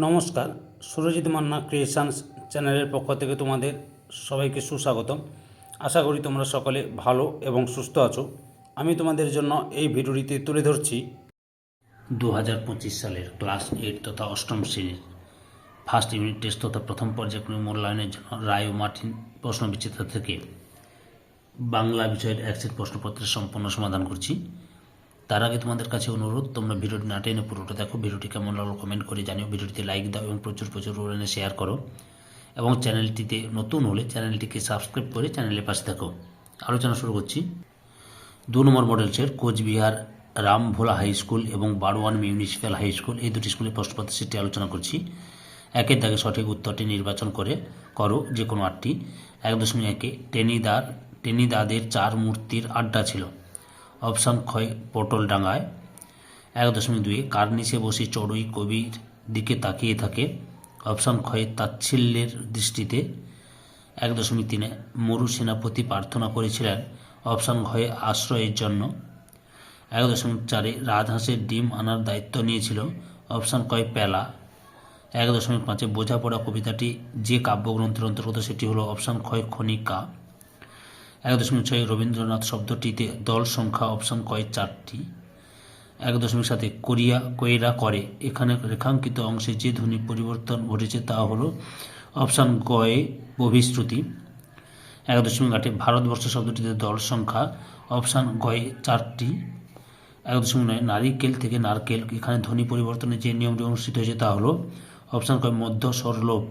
নমস্কার, সুরজিৎ মান্না ক্রিয়েশনস চ্যানেলের পক্ষ থেকে তোমাদের সবাইকে সুস্বাগতম। আশা করি তোমরা সকলে ভালো এবং সুস্থ আছো। আমি তোমাদের জন্য এই ভিডিওটিতে তুলে ধরছি দু হাজার পঁচিশ সালের ক্লাস এইট তথা অষ্টম শ্রেণির ফার্স্ট ইউনিট টেস্ট তথা প্রথম পর্যায়ক্রমিক মূল্যায়নের জন্য রায় ও মার্টিন প্রশ্ন বিচিত্র থেকে বাংলা বিষয়ের একসেট প্রশ্নপত্রের সম্পূর্ণ সমাধান করছি। তার আগে তোমাদের কাছে অনুরোধ, তোমরা ভিডিওটি না টেনে পুরোটা দেখো। ভিডিওটি কেমন লাগল কমেন্ট করে জানিও। ভিডিওটিতে লাইক দাও এবং প্রচুর প্রচুর পরিমাণে শেয়ার করো। এবং চ্যানেলটিতে নতুন হলে চ্যানেলটিকে সাবস্ক্রাইব করে চ্যানেলের পাশে থাকো। আলোচনা শুরু করছি। দু নম্বর মডেল মডেলসের কোচবিহার রামভোলা হাই স্কুল এবং বারোয়ান মিউনিসিপ্যাল হাই স্কুল এই দুটি স্কুলের প্রশ্নপত্র সেটি আলোচনা করছি। একের দাগে সঠিক উত্তরটি নির্বাচন করে করো যে কোনো আটটি। এক দশমিক একে টেনিদার, টেনিদাদের চার মূর্তির আড্ডা ছিল। অপশান ক্ষয় পটল ডাঙায়। এক দশমিক দুই, কার নিচে বসে চড়ুই কবির দিকে তাকিয়ে থাকে? অপশান ক্ষয় তাচ্ছিল্যের দৃষ্টিতে। এক দশমিক তিনে, মরু সেনাপতি প্রার্থনা করেছিলেন অপশান ঘয়ে আশ্রয়ের জন্য। এক দশমিক চারে, রাজহাঁসের ডিম আনার দায়িত্ব নিয়েছিল অপশান কয় পেলা। এক দশমিক পাঁচে, বোঝাপড়া কবিতাটি যে কাব্যগ্রন্থের অন্তর্গত সেটি হলো অপশান ক্ষয় খনিকা। এক দশমিক ছয় রবীন্দ্রনাথ শব্দটিতে দল সংখ্যা অপশন কয় চারটি। এক দশমিক সাথে কোরিয়া কইরা করে। এখানে রেখাঙ্কিত অংশে যে ধ্বনি পরিবর্তন ঘটেছে তা হলো অপশান গয়ে বহিশ্রুতি। এক দশমিক আটে ভারতবর্ষ শব্দটিতে দল সংখ্যা অপশান গয়ে চারটি। এক দশমিক নয়, নারিকেল থেকে নারকেল। এখানে ধ্বনি পরিবর্তনের যে নিয়মটি অনুষ্ঠিত হয়েছে তা হলো অপশান কয় মধ্য স্বরলোপ।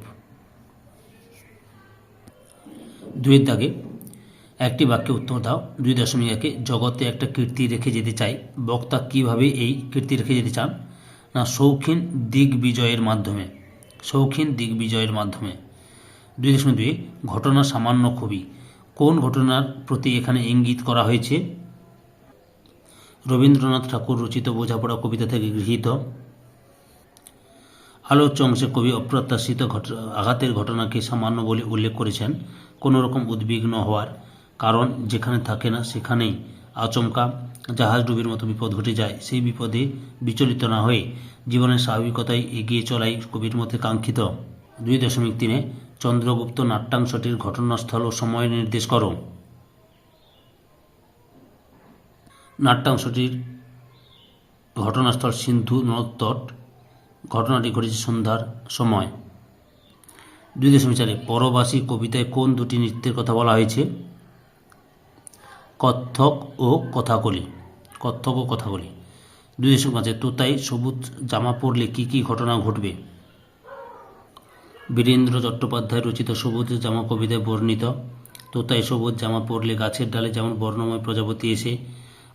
দুয়ের দাগে একটি বাক্যে উত্তর দাও। দুই দশমিক একে, জগতে একটা কীর্তি রেখে যেতে চাই। বক্তা কীভাবে এই কীর্তি রেখে যেতে চান? না, শৌখিন দিগ্বিজয়ের মাধ্যমে। শৌখিন দিগ্বিজয়ের মাধ্যমে। দুই দশমিক দুই ঘটনা সামান্য খুবই। কোন ঘটনার প্রতি এখানে ইঙ্গিত করা হয়েছে? রবীন্দ্রনাথ ঠাকুর রচিত বোঝাপড়া কবিতা থেকে গৃহীত। আলোচ্য অংশে কবি অপ্রত্যাশিত আঘাতের ঘটনাকে সামান্য বলে উল্লেখ করেছেন। কোনো রকম উদ্বিগ্ন হওয়ার কারণ যেখানে থাকে না, সেখানেই আচমকা জাহাজ ডুবির মতো বিপদ ঘটে যায়। সেই বিপদে বিচলিত না হয়ে জীবনের স্বাভাবিকতায় এগিয়ে চলাই কবির মধ্যে কাঙ্ক্ষিত। দুই দশমিক তিনে, চন্দ্রগুপ্ত নাট্যাংশটির ঘটনাস্থল ও সময় নির্দেশ করো। নাট্যাংশটির ঘটনাস্থল সিন্ধু নদতট ঘটনাটি ঘটেছে সন্ধ্যার সময়। দুই দশমিক চারে, পরবাসী কবিতায় কোন দুটি নৃত্যের কথা বলা হয়েছে? কত্থক ও কথাকলি। কত্থক ও কথাকলি। দুই দশমিক পাঁচে তোতাই সবুজ জামা পরলে কি কি ঘটনা ঘটবে? বীরেন্দ্র চট্টোপাধ্যায় রচিত সবুজ জামা কবিতায় বর্ণিত তোতাই সবুজ জামা পরলে গাছের ডালে যেমন বর্ণময় প্রজাপতি এসে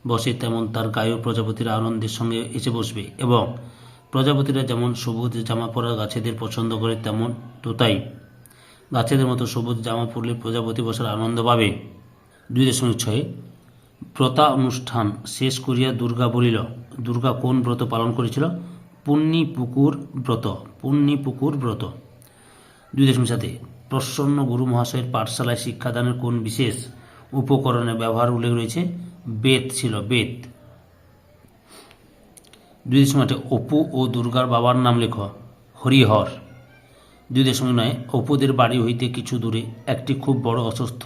বসে, তেমন তার গায়েও প্রজাপতিরা আনন্দের সঙ্গে এসে বসবে এবং প্রজাপতিরা যেমন সবুজ জামা পরা গাছেদের পছন্দ করে, তেমন তোতাই গাছেদের মতো সবুজ জামা পরলে প্রজাপতি বসার আনন্দ পাবে। দুই দশমিক ছয়ে। ব্রতা অনুষ্ঠান শেষ করিয়া দুর্গা বলিল, দুর্গা কোন ব্রত পালন করেছিল? পুণ্যি পুকুর ব্রত পুণ্যি পুকুর ব্রত। দুই দশমিক সাথে প্রসন্ন গুরু মহাশয়ের পাঠশালায় শিক্ষাদানের কোন বিশেষ উপকরণের ব্যবহার উল্লেখ রয়েছে? বেদ ছিল বেদ। দুই দশমিক আটে। অপু ও দুর্গার বাবার নাম লেখ, হরিহর। দুই দশমিক নয়। অপুদের বাড়ি হইতে কিছু দূরে একটি খুব বড় অসুস্থ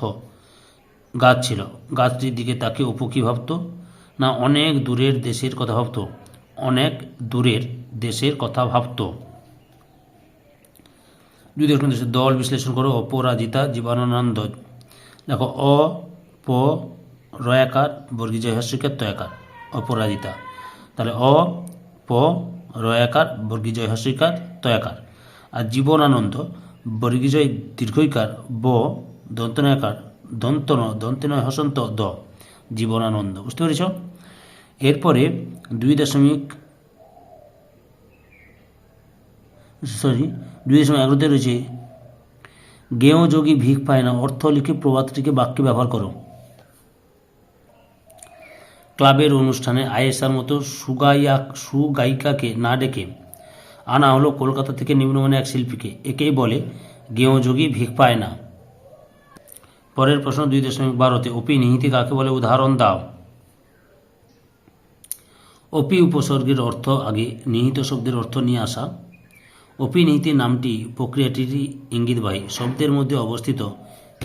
গাছ ছিল। গাছটির দিকে তাকে অপু কী ভাবত? না, অনেক দূরের দেশের কথা ভাবত। অনেক দূরের দেশের কথা ভাবত। যদি দশমিক দেশের দল বিশ্লেষণ করো, অপরাজিতা জীবনানন্দ। দেখো অ প রয়াকার বর্গীজয় হস্যকার তয়াকার অপরাজিতা। তাহলে অ প রয়াকার বর্গীজয় হস্যকার তয়াকার আর জীবনানন্দ বর্গীজয় দীর্ঘইকার ব দন্তনয়াকার দন্ত ন দন্তে নয়, হসন্ত দ, জীবনানন্দ। বুঝতে পেরেছ? এরপরে দুই দশমিক, সরি, দুই দশমিক এগারোতে রয়েছে গেয় যোগী ভিক পায় না, অর্থ লিখে প্রবাদটিকে বাক্যে ব্যবহার করো। ক্লাবের অনুষ্ঠানে আয়েসার মতো সুগাইয়া, সুগায়িকাকে না ডেকে আনা হলো কলকাতা থেকে নিম্নমানের এক শিল্পীকে। একেই বলে গেয় যোগী ভিক পায় না। পরের প্রশ্ন দুই দশমিক বারোতে অপি নিহিতি কাকে বলে? উদাহরণ দাও। অপি উপসর্গের অর্থ আগে নিহিত শব্দের অর্থ নিয়ে আসা। অপি নিহিতি নামটি প্রক্রিয়াটিরই ইঙ্গিতবাহী শব্দের মধ্যে অবস্থিত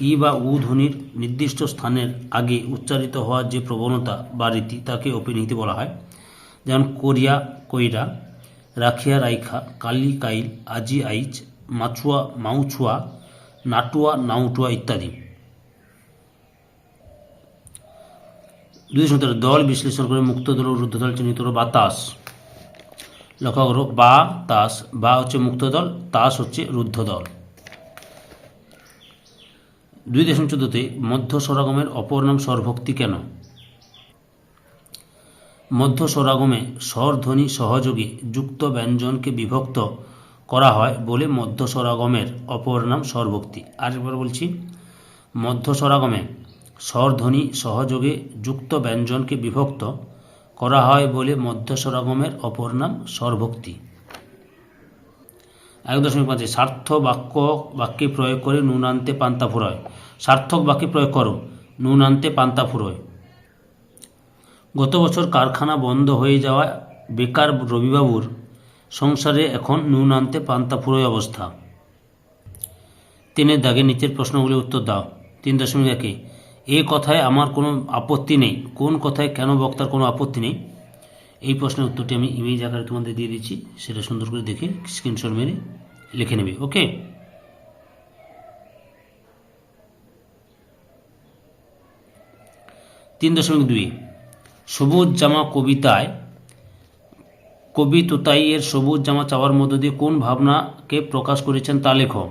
ই বা উ ধ্বনির নির্দিষ্ট স্থানের আগে উচ্চারিত হওয়ার যে প্রবণতা বা রীতি তাকে অপিনীতি বলা হয়। যেমন কোরিয়া, কইরা, রাখিয়া, রাইখা, কালি, কাইল, আজি, আইচ, মাছুয়া, মাউছুয়া, নাটুয়া, নাউটুয়া ইত্যাদি। দুই সূত্র দল বিশ্লেষণ করে মুক্ত দল রুদ্ধ দল চিহ্নিত করো বাতাস লক্ষ্য করো, বা, তাস, বা হচ্ছে মুক্ত দল, তাস হচ্ছে রুদ্ধ দল। দুই দশম চোদ্দতে মধ্য স্বরাগমের অপর নাম স্বরভক্তি কেন? মধ্য স্বরাগমে স্বরধ্বনি সহযোগী, যুক্ত, ব্যঞ্জনকে বিভক্ত করা হয় বলে মধ্য স্বরাগমের অপর নাম স্বরভক্তি আরেকবার বলছি, মধ্য স্বরাগমে স্বরধ্বনি সহযোগে যুক্ত ব্যঞ্জনকে বিভক্ত করা হয় বলে মধ্য স্বরাগমের অপর নাম স্বরভক্তি। এক দশমিক পাঁচে সার্থ বাক্য বাক্যে প্রয়োগ করে নুন আনতে পান্তা ফুরয়। সার্থক বাক্যে প্রয়োগ করো, নুন আনতে পান্তা ফুরয়। গত বছর কারখানা বন্ধ হয়ে যাওয়া বেকার রবিবাবুর সংসারে এখন নুন আনতে পান্তা ফুরোয় অবস্থা। তিনের দাগে নিচের প্রশ্নগুলি উত্তর দাও। তিন দশমিক একে এ কথায় আমার কোনো আপত্তি নেই। কোন কথায় কেন বক্তার কোনো আপত্তি নেই? এই প্রশ্নের উত্তরটি আমি ইমেজ আকারে তোমাদের দিয়ে দিচ্ছি। সেটা সুন্দর করে দেখে স্ক্রিনশট মেরে লিখে নেবে ওকে তিন দশমিক দুই। সবুজ জামা কবিতায়, কবি তোতাইয়ের সবুজ জামা চাওয়ার মধ্য দিয়ে কোন ভাবনাকে প্রকাশ করেছেন তা লেখো।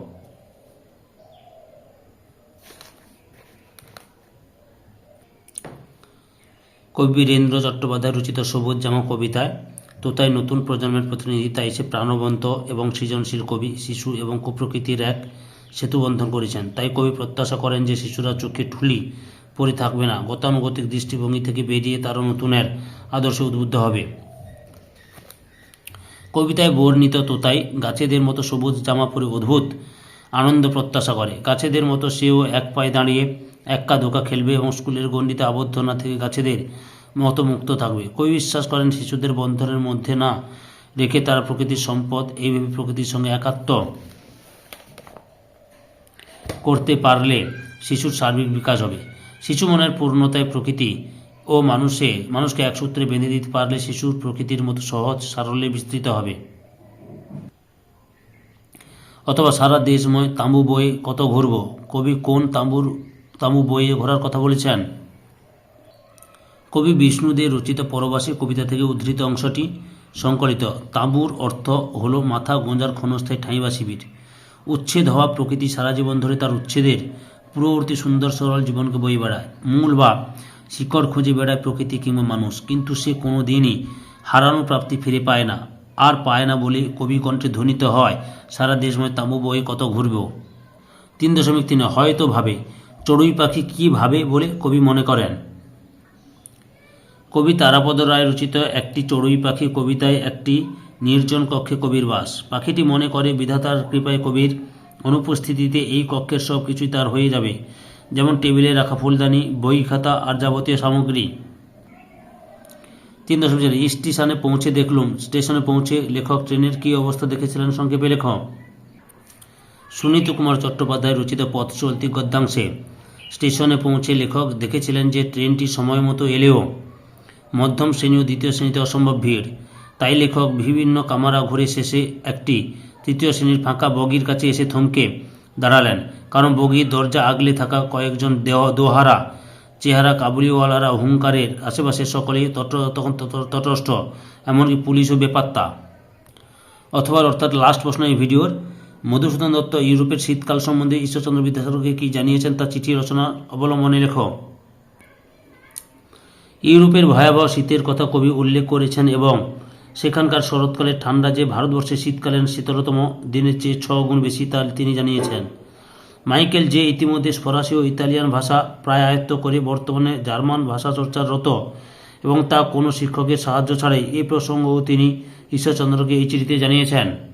কবি বীরেন্দ্র চট্টোপাধ্যায় রচিত সবুজ জামা কবিতায় তোতাই নতুন প্রজন্মের প্রতিনিধি, তাই সে প্রাণবন্ত এবং সৃজনশীল কবি, শিশু এবং কুপ্রকৃতির এক সেতুবন্ধন করেছেন। তাই কবি প্রত্যাশা করেন যে শিশুরা চোখে ঠুলি পড়ে থাকবে না। গতানুগতিক দৃষ্টিভঙ্গি থেকে বেরিয়ে তারা নতুনের আদর্শে উদ্বুদ্ধ হবে। কবিতায় বর্ণিত তোতাই গাছেদের মতো সবুজ জামা পরে অদ্ভুত আনন্দ প্রত্যাশা করে। গাছেদের মতো সেও এক পায়ে দাঁড়িয়ে এক্কা ধোকা খেলবে এবং স্কুলের গণ্ডিতে আবদ্ধ না থেকে গাছেদের মতো মুক্ত থাকবে। কবি বিশ্বাস করেন শিশুদের বন্ধনের মধ্যে না রেখে তারা প্রকৃতির সম্পদ, এইভাবে প্রকৃতির সঙ্গে একাত্ম করতে পারলে শিশুর সার্বিক বিকাশ হবে। শিশু মনের পূর্ণতায় প্রকৃতি ও মানুষে, মানুষকে এক সূত্রে বেঁধে দিতে পারলে শিশুর প্রকৃতির মতো সহজ, সারল্যে বিস্তৃত হবে। অথবা সারা দেশময় তাঁবু বয়ে কত ঘুরব? কবি কোন তাঁবুর তাঁবু বইয়ে ঘোরার কথা বলেছেন। কবি বিষ্ণুদের রচিত পরবাসী কবিতা থেকে উদ্ধৃত অংশটি সংকলিত। তাঁবুর অর্থ হলো মাথা গোঁজার ক্ষণস্থায়ী ঠাঁই বা শিবির। উচ্ছেদ হওয়া প্রকৃতি সারা জীবন ধরে তার উচ্ছেদের পূর্ববর্তী সুন্দর সরল জীবনকে বই বেড়ায়। মূল বা শিকড় খুঁজে বেড়ায় প্রকৃতি কিংবা মানুষ, কিন্তু সে কোনো দিনই হারানো প্রাপ্তি ফিরে পায় না। আর পায় না বলে কবি কণ্ঠে ধ্বনিত হয়, সারা দেশময় তাঁবু বয়ে কত ঘুরব? তিন দশমিক তিনে, হয়তো ভাবে চড়ুই পাখি কী ভাবে বলে কবি মনে করেন? কবি তারাপদ রায় রচিত একটি চড়ুই পাখি কবিতায় একটি নির্জন কক্ষে কবির বাস। পাখিটি মনে করে, বিধাতার কৃপায় কবির অনুপস্থিতিতে এই কক্ষের সব কিছুই তার হয়ে যাবে। যেমন টেবিলে রাখা ফুলদানি, বই খাতা আর যাবতীয় সামগ্রী। তিন দশমিক চার, স্টেশনে পৌঁছে দেখলুম। স্টেশনে পৌঁছে লেখক ট্রেনের কী অবস্থা দেখেছিলেন সংক্ষেপে লেখক? সুনীত কুমার চট্টোপাধ্যায় রচিত পথ চলতি গদ্যাংশে। স্টেশনে পৌঁছে লেখক দেখেছিলেন যে ট্রেনটি সময় মতো এলেও মধ্যম শ্রেণি ও দ্বিতীয় শ্রেণীতে অসম্ভব ভিড়। তাই লেখক বিভিন্ন কামারা ঘুরে শেষে একটি তৃতীয় শ্রেণির ফাঁকা বগির কাছে এসে থমকে দাঁড়ালেন। কারণ বগির দরজা আগলে থাকা কয়েকজন দেহ দোহারা, চেহারা কাবুলিওয়ালারা হুঙ্কারের আশেপাশে সকলেই তট তখন তটস্থ, এমনকি পুলিশও বেপাত্তা। অথবা অর্থাৎ লাস্ট প্রশ্ন এই ভিডিওর মধুসূদন দত্ত, ইউরোপের শীতকাল সম্বন্ধে ঈশ্বরচন্দ্র বিদ্যাসাগরকে কী জানিয়েছেন তা চিঠি রচনা অবলম্বনে লেখো ইউরোপের ভয়াবহ শীতের কথা কবি উল্লেখ করেছেন এবং সেখানকার শরৎকালের ঠান্ডা যে ভারতবর্ষে শীতকালীন শীতলতম দিনের চেয়ে ছ গুণ বেশি তা তিনি জানিয়েছেন। মাইকেল যে ইতিমধ্যে ফরাসি ও ইতালিয়ান ভাষা প্রায় আয়ত্ত করে বর্তমানে জার্মান ভাষা চর্চার রত এবং তা কোনো শিক্ষকের সাহায্য ছাড়াই এই প্রসঙ্গও তিনি ঈশ্বরচন্দ্রকে এই চিঠিতে জানিয়েছেন।